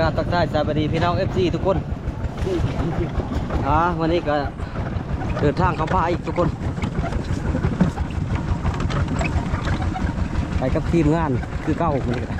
กราบตักทายสวัสดีพี่น้องเอฟซีทุกคนอ่าวันนี้ก็เดินทางเข้าป่าอีกทุกคน ไปกับทีมงานคือเก้าคนนี้ก็ได้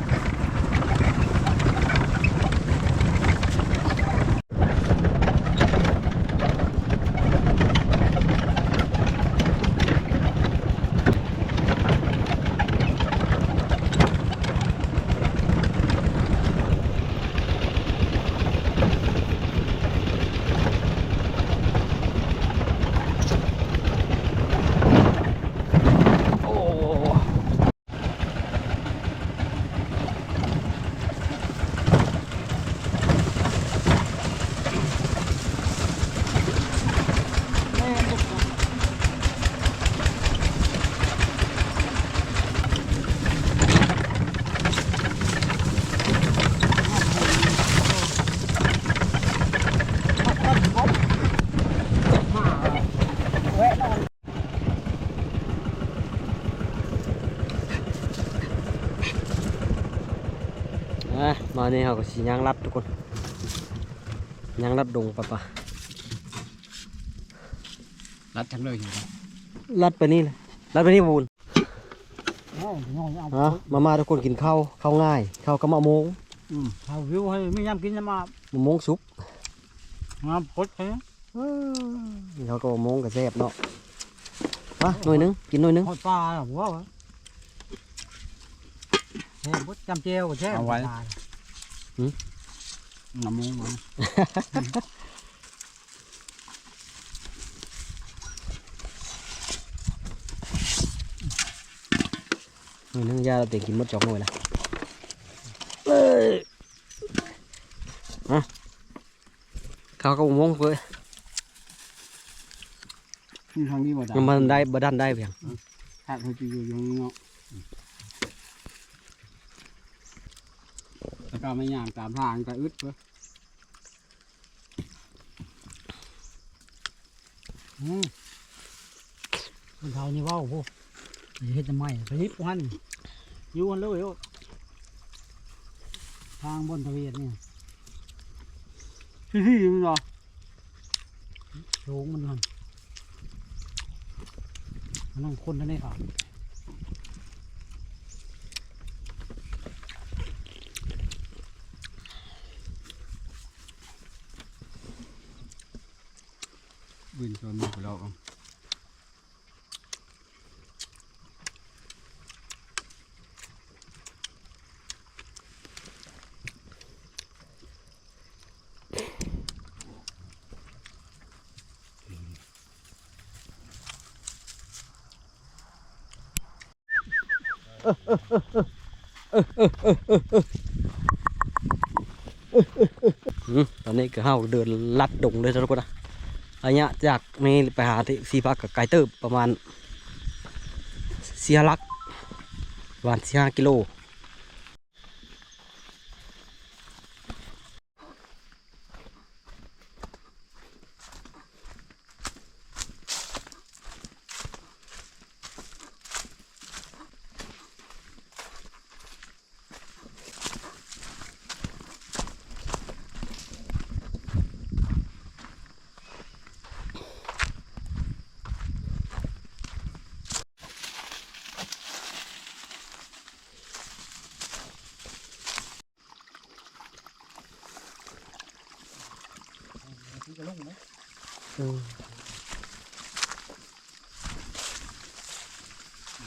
โอ้ อะมาเนี่ยเขาก็สียางรัดทุกคนยางรัดดงปะปะรัดทั้งเลยอยู่รัดไปนี่เลยรัดไปนี่บูนอ๋อน้องเอาฮะมามาทุกคนกินข้าวข้าวง่ายข้าวกะมะมงอืมเอาวิวให้ไม่ยำกินจะมามะมงซุปมาพดแค่นี่เขาก็มะมงกับแซ่บเนาะมาหน่วยหนึงกินหน่วยหนึงหอดปลาหัววะแช่พดจำเจียวแช่เอาไว้ ปลาน้ำมูมันหน่วยหนึงยาเราเต็งกินหมดจอกหน่วยละเอ้ยมาข้าวกะมะมงเว้ย ที่ทางนี้ ก้าเขาจะอยู่อย่างก้าะแล้วก็ไม่ย่างตามทางก็อึดเว้ยอืมคนเท่านี่เว้าพวกเฮ็ดทำไมไปยิบวันอยู่กันเลยโอ้ทางบนทะเวียนเนี่ยที่ที่มันเหรอโฉงมันมันนนั่งคนท่านได้ข่า วบินชนมือเราเอาอืมตอนนี้ก็เฮาเดินลั ระยะจากนี้ไปหาที่สีพักกับไกลเติบประมาณเสียลักประมาณสี่ห้ากิโล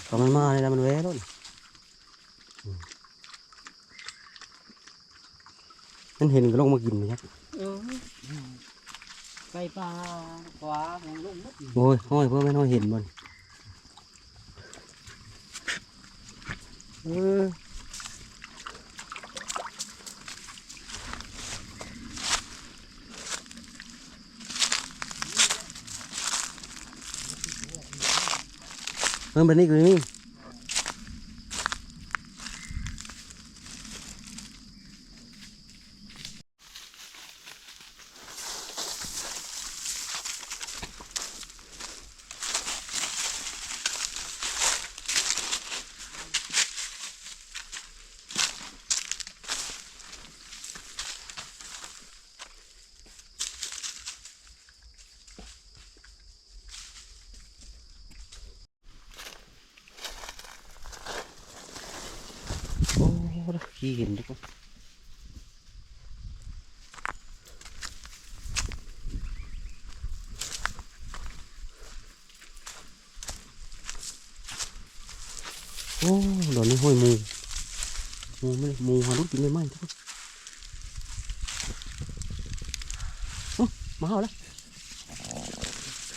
ก็มันมาเลยนะมันแวะแล้วนี่อืมมันเห็นก็ลงมากินไหมครับเออไก่ปลาขวาของลุงมดโอ้ยห้อยเพื่อไม่น้อยเห็นบนเออ มันเป็ นนี่กูนี่ชี้ห็นทุกคนโอ้ดอกนี้ห้อยมูมูไม่ได้มูหาลูกกินไม่ไหมทุกคนมาเอาแล้ว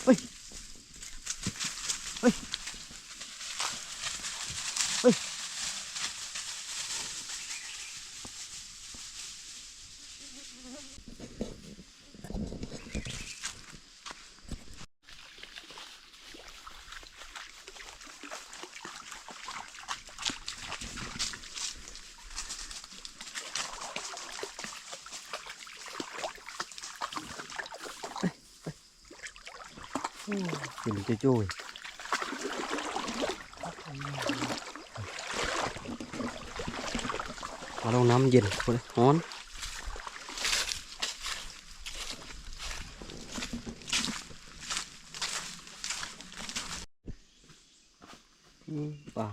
เฮ้ยเฮ้ยเฮ้ย เป็นจะจุ้ยมาลงน้ำเย็นคนเลยร้อนอืมป่า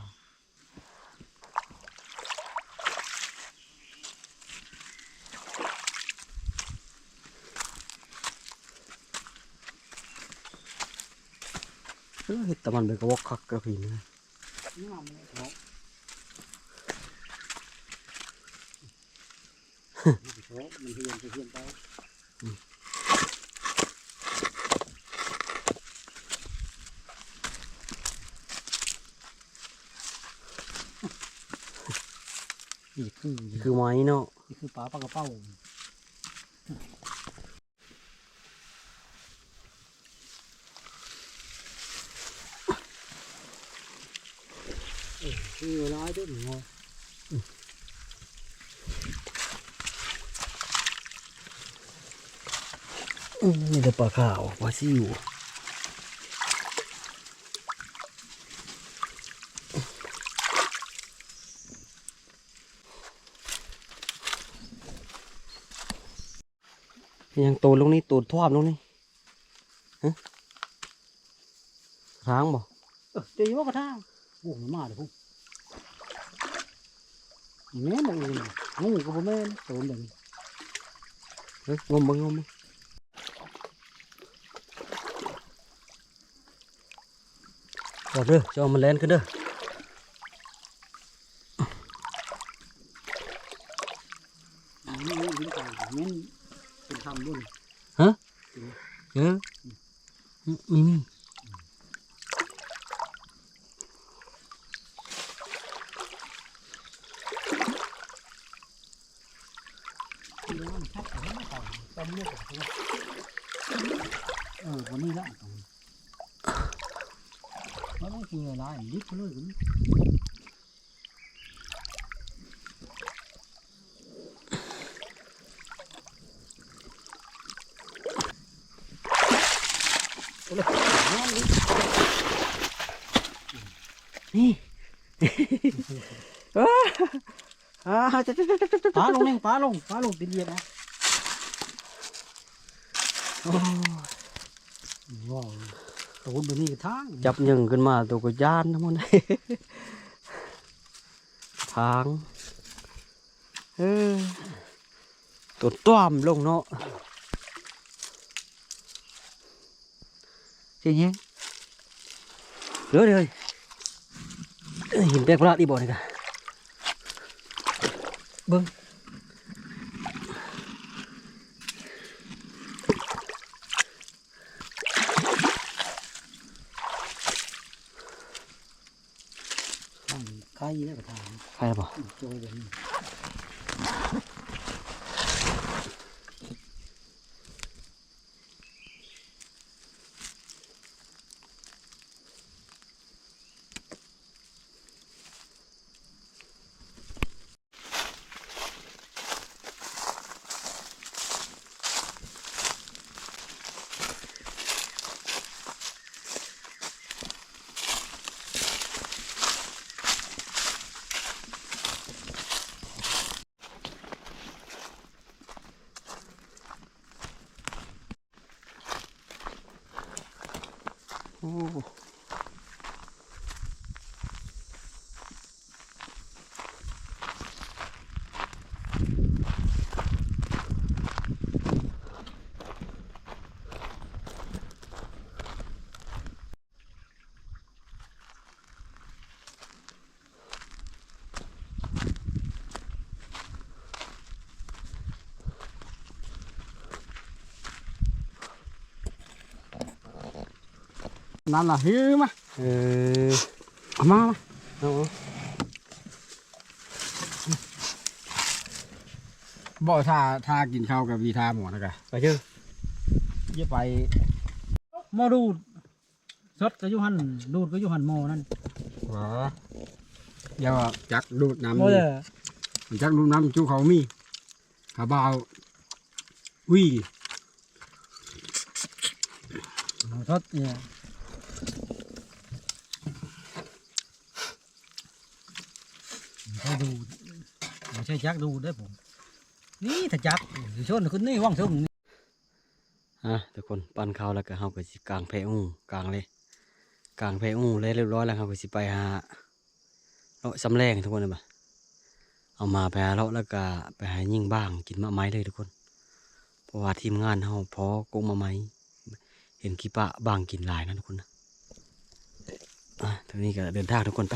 เออเห็ดแตะมันเป็นกระวอกคักกระผีนะงามเลยเนาะโอ้มันเฮียนไปเฮียนไปนี่คือคือไม้เนาะนี่คือปลาปลากระเป้า เออคือร้ายด้วยหนูอืมนี่แต่ปลาขาวปลาซิวยังโตลงนี่โตท่วมลงนี่ฮะร้างบ่เออตีว่ากระทางโอ้ยมาเลยพวก แม่นเลยงูก็บ่แม่นโตนแบบนี้เฮ้ยงมบ่งมบ่บอกเด้อจะเอามาแลนขึ้นเด้ออันนี้ยิ้มใจแม่นเป็นคำด้วยเออมีมี ที่ร้านชักแต่ไม่ใส่ต้มเลือดเออวันนี้ละ มันต้องกินอะไรยิบไปเลยกันนี่อ่าจะจะจะจะจะปลาลงนี่ปลาลงปลาลงติดเย็นนะโอ้ว้าว โตนแบบนี้ทางจับยังขึ้นมาตัวก็ยานทั้งหมดเลยทางเออตัวต้อมลงเนาะเจ๊เงี้ยเหลือเลยเอ้ยหินแปลกประหลาดอีบ่นี่กะเบิ้ง ทางไข่แล้วก็ นั่นล่ะฮือมาเออเอามามาเอาเอาบ่ถ้าถ้ากินข้าวกับวีทาหมอนะกะไปเชื่ออย่าไปหมอดูดสดก็อยู่หันดูดก็อยู่หันหมอนั่นหรออย่าว่าจักดูดน้ำโมนี่เลยมันจักดูดน้ำจูเขามีขาบาววิ่งสดเนี่ยไม่ใช่ดูดไม่ใช่จักดูได้ผมนี่ถ้าจักอยู่ชนขึ้นนี่ว่างซึ่งนี่อะทุกคนปั่นข้าวแล้วก็เฮาก็สิกางแพอู้กางเลยกางแพอู้เลยเรียบร้อยแล้วเฮาก็สิไปหาเลาะสำแรงทุกคนเลยบ่เอามาไปหาเลาะแล้วก็ไปหายิ่งบ้างกินมะไม้เลยทุกคน เพราะว่าทีมงานเฮาพอกงมะไม้เห็นกีปะบางกินหลายนะทุกคนนะอะทีนี้ก็เดินทางทุกคนไป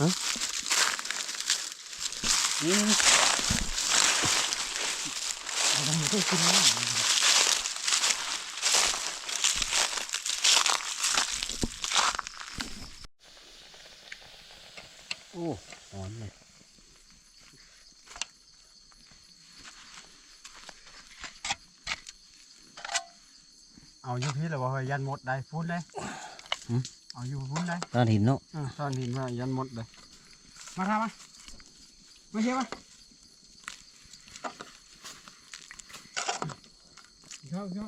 ฮะโอ้อ่อนเลยเอาอยู่พี่เลยว่าเฮ้ยยันหมดได้ฟุ้นเลย เอาอยู่ฟุ้นเลยตอนหินเนาะอ่าตอนนี้มายันหมดเลยมาทำมามาเชียวมาเข้าเข้า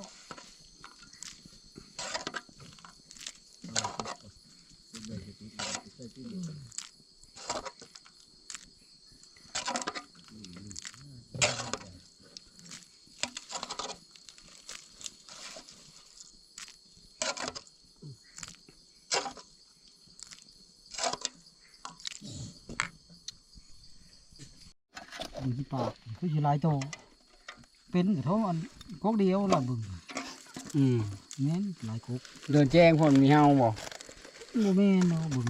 อยู่ที่ ปากคือสิหลายโต เป็นกับเขาอันกอกเดียวละบึงอืมแม่นหลายกกเดินแจ้งพ่นมีเฮาบ่บ่แม่นเนาะบึง